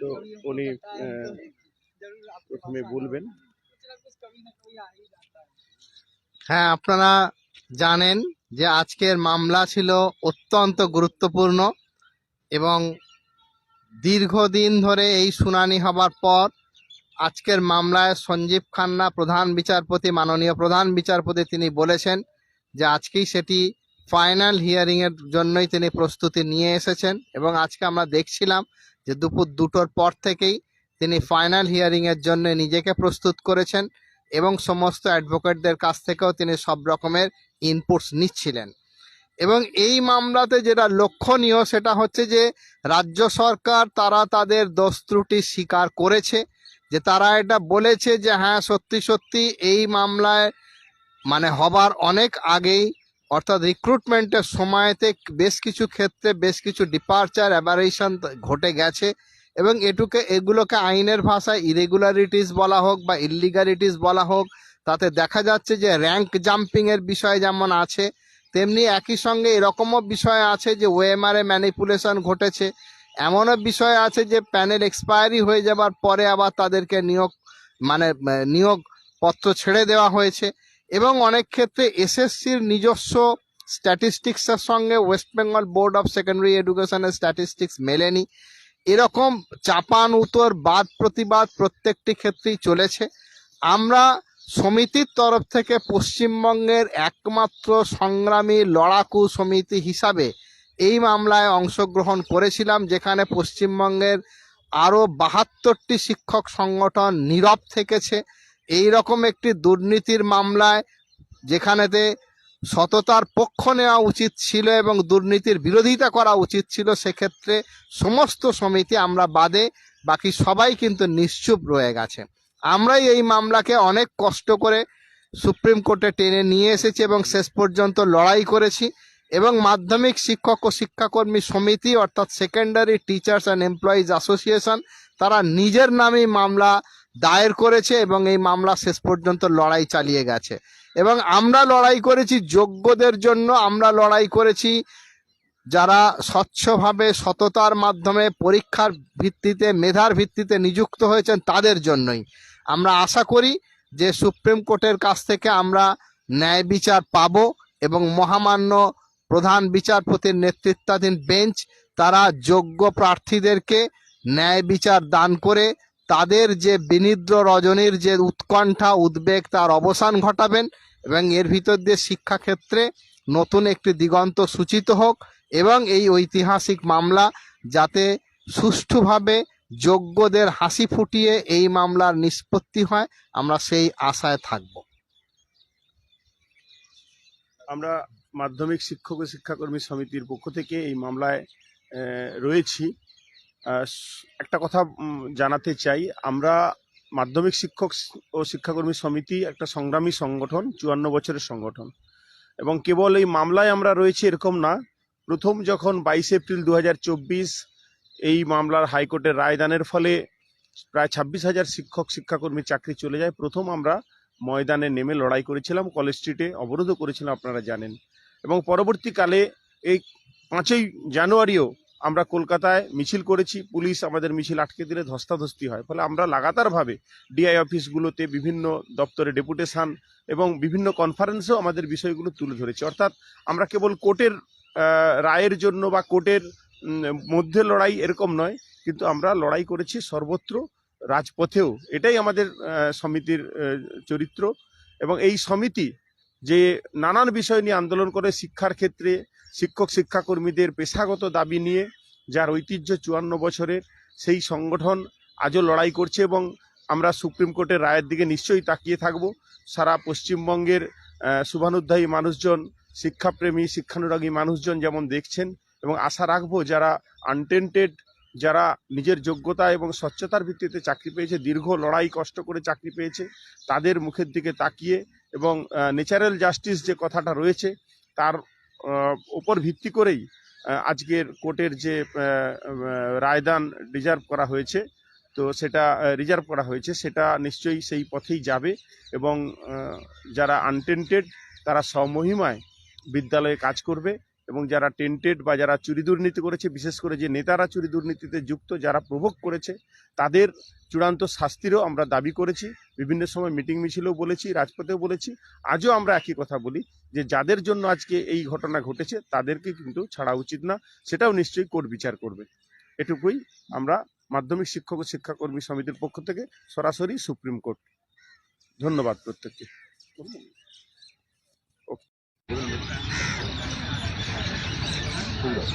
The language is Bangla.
তো উনি প্রথমে বলবেন। হ্যাঁ আপনারা জানেন যে আজকের মামলা ছিল অত্যন্ত গুরুত্বপূর্ণ এবং দীর্ঘদিন ধরে এই শুনানি হবার পর আজকের মামলায় সঞ্জীব খান্না প্রধান বিচারপতি, মাননীয় প্রধান বিচারপতি তিনি বলেছেন যে আজকেই সেটি ফাইনাল হিয়ারিং এর জন্যই তিনি প্রস্তুতি নিয়ে এসেছেন এবং আজকে আমরা দেখছিলাম যে দুপুর দুটোর পর থেকেই তিনি ফাইনাল হিয়ারিংয়ের জন্য নিজেকে প্রস্তুত করেছেন এবং সমস্ত অ্যাডভোকেটদের কাছ থেকেও তিনি সব রকমের ইনপুটস নিচ্ছিলেন। এবং এই মামলাতে যেটা লক্ষণীয় সেটা হচ্ছে যে রাজ্য সরকার তারা তাদের দোষ ত্রুটি স্বীকার করেছে, যে তারা এটা বলেছে যে হ্যাঁ সত্যি সত্যি এই মামলায় মানে হবার অনেক আগেই অর্থাৎ রিক্রুটমেন্টের সময়তে বেশ কিছু ক্ষেত্রে বেশ কিছু ডিপার্চার অ্যাবারেশন ঘটে গেছে এবং এটুকে, এগুলোকে আইনের ভাষায় ইরেগুলারিটিস বলা হোক বা ইলিগালিটিস বলা হোক, তাতে দেখা যাচ্ছে যে র্যাঙ্ক জাম্পিংয়ের বিষয় যেমন আছে, তেমনি একই সঙ্গে এরকমও বিষয় আছে যে ওএমআর ম্যানিপুলেশন ঘটেছে। এমনও বিষয় আছে যে প্যানেল এক্সপায়ারি হয়ে যাবার পরে আবার তাদেরকে নিয়োগ মানে নিয়োগ পত্র ছেড়ে দেওয়া হয়েছে। এবং অনেক ক্ষেত্রে এসএসসির নিজস্ব স্ট্যাটিস্টিক্সের সঙ্গে West Bengal board of secondary এডুকেশনের স্ট্যাটিস্টিক্স মেলেনি। এরকম চাপান উত্তর বাদ প্রতিবাদ প্রত্যেকটি ক্ষেত্রেই চলেছে। আমরা সমিতির তরফ থেকে পশ্চিমবঙ্গের একমাত্র সংগ্রামী লড়াকু সমিতি হিসাবে এই মামলায় অংশগ্রহণ করেছিলাম, যেখানে পশ্চিমবঙ্গের আরও বাহাত্তরটি শিক্ষক সংগঠন নীরব থেকেছে। এই রকম একটি দুর্নীতির মামলায় যেখানেতে সততার পক্ষ নেওয়া উচিত ছিল এবং দুর্নীতির বিরোধিতা করা উচিত ছিল, সেক্ষেত্রে সমস্ত সমিতি আমরা বাদে বাকি সবাই কিন্তু নিশ্চুপ রয়ে গেছে। আমরাই এই মামলাকে অনেক কষ্ট করে সুপ্রিম কোর্টে টেনে নিয়ে এসেছি এবং শেষ পর্যন্ত লড়াই করেছি এবং মাধ্যমিক শিক্ষক ও শিক্ষাকর্মী সমিতি, অর্থাৎ secondary teachers and employees association তারা নিজের নামেই মামলা দায়ের করেছে এবং এই মামলা শেষ পর্যন্ত লড়াই চালিয়ে গেছে। এবং আমরা লড়াই করেছি যোগ্যদের জন্য, আমরা লড়াই করেছি যারা স্বচ্ছভাবে, সততার মাধ্যমে, পরীক্ষার ভিত্তিতে, মেধার ভিত্তিতে নিযুক্ত হয়েছেন তাদের জন্যই। আমরা আশা করি যে সুপ্রিম কোর্টের কাছ থেকে আমরা ন্যায় বিচার পাব এবং মহামান্য প্রধান বিচারপতির নেতৃত্বাধীন বেঞ্চ, তারা যোগ্য প্রার্থীদেরকে ন্যায় বিচার দান করে তাদের যে বিনিদ্র রজনীর যে উৎকণ্ঠা, উদ্বেগ তার অবসান ঘটাবেন এবং এর ভিতর দিয়ে শিক্ষাক্ষেত্রে নতুন একটি দিগন্ত সূচিত হোক এবং এই ঐতিহাসিক মামলা যাতে সুষ্ঠুভাবে যোগ্যদের হাসি ফুটিয়ে এই মামলার নিষ্পত্তি হয়, আমরা সেই আশায় থাকব। আমরা মাধ্যমিক শিক্ষক ও শিক্ষাকর্মী সমিতির পক্ষ থেকে এই মামলায় রয়েছি। একটা কথা জানাতে চাই। আমরা মাধ্যমিক শিক্ষক ও শিক্ষাকর্মী সমিতি একটা সংগ্রামী সংগঠন, চুয়ান্ন বছরের সংগঠন। এবং কেবল এই মামলায় আমরা রয়েছি এরকম না। প্রথম যখন বাইশে এপ্রিল দু হাজার চব্বিশ এই মামলার হাইকোর্টের রায়দানের ফলে প্রায় ছাব্বিশ হাজার শিক্ষক, শিক্ষাকর্মী চাকরি চলে যায়। প্রথম আমরা ময়দানে নেমে লড়াই করেছিলাম, কলেজ স্ট্রিটে অবরোধও করেছিলাম, আপনারা জানেন। এবং পরবর্তীকালে এই পাঁচই জানুয়ারিও আমরা কলকাতায় মিছিল করেছি, পুলিশ আমাদের মিছিল আটকে দিলে ধস্তাধস্তি হয়। ফলে আমরা লাগাতারভাবে ডিআই অফিসগুলোতে বিভিন্ন দপ্তরে ডেপুটেশান এবং বিভিন্ন কনফারেন্সেও আমাদের বিষয়গুলো তুলে ধরেছি। অর্থাৎ আমরা কেবল কোর্টের রায়ের জন্য বা কোর্টের মধ্যে লড়াই এরকম নয়, কিন্তু আমরা লড়াই করেছি সর্বত্র রাজপথেও। এটাই আমাদের সমিতির চরিত্র। এবং এই সমিতি যে নানান বিষয় নিয়ে আন্দোলন করে শিক্ষার ক্ষেত্রে শিক্ষক শিক্ষাকর্মীদের পেশাগত দাবি নিয়ে যার ঐতিহ্য চুয়ান্ন বছরের, সেই সংগঠন আজও লড়াই করছে এবং আমরা সুপ্রিম কোর্টের রায়ের দিকে নিশ্চয়ই তাকিয়ে থাকব। সারা পশ্চিমবঙ্গের শুভানুধ্যায়ী মানুষজন, শিক্ষাপ্রেমী, শিক্ষানুরাগী মানুষজন যেমন দেখছেন এবং আশা রাখব যারা আনটেন্টেড যারা নিজের যোগ্যতা এবং স্বচ্ছতার ভিত্তিতে চাকরি পেয়েছে, দীর্ঘ লড়াই কষ্ট করে চাকরি পেয়েছে, তাদের মুখের দিকে তাকিয়ে এবং ন্যাচারাল জাস্টিস যে কথাটা রয়েছে, তার উপর ভিত্তি করেই আজকের কোর্টের যে রায়দান রিজার্ভ করা হয়েছে, তো সেটা রিজার্ভ করা হয়েছে, সেটা নিশ্চয়ই সেই পথেই যাবে এবং যারা আনটেন্টেড তারা স্বমহিমায় বিদ্যালয়ে কাজ করবে। এবং যারা টেন্টেড বা যারা চুরি দুর্নীতি করেছে, বিশেষ করে যে নেতারা চুরি দুর্নীতিতে যুক্ত, যারা প্রভোগ করেছে, তাদের চূড়ান্ত শাস্তিরও আমরা দাবি করেছি। বিভিন্ন সময় মিটিং মিছিলেও বলেছি, রাজপথেও বলেছি। আজও আমরা একই কথা বলি যে, যাদের জন্য আজকে এই ঘটনা ঘটেছে, তাদেরকে কিন্তু ছাড়া উচিত না। সেটাও নিশ্চয়ই কোর্ট বিচার করবে। এটুকুই আমরা মাধ্যমিক শিক্ষক ও শিক্ষাকর্মী সমিতির পক্ষ থেকে সরাসরি সুপ্রিম কোর্ট। ধন্যবাদ প্রত্যেককে। そうだ。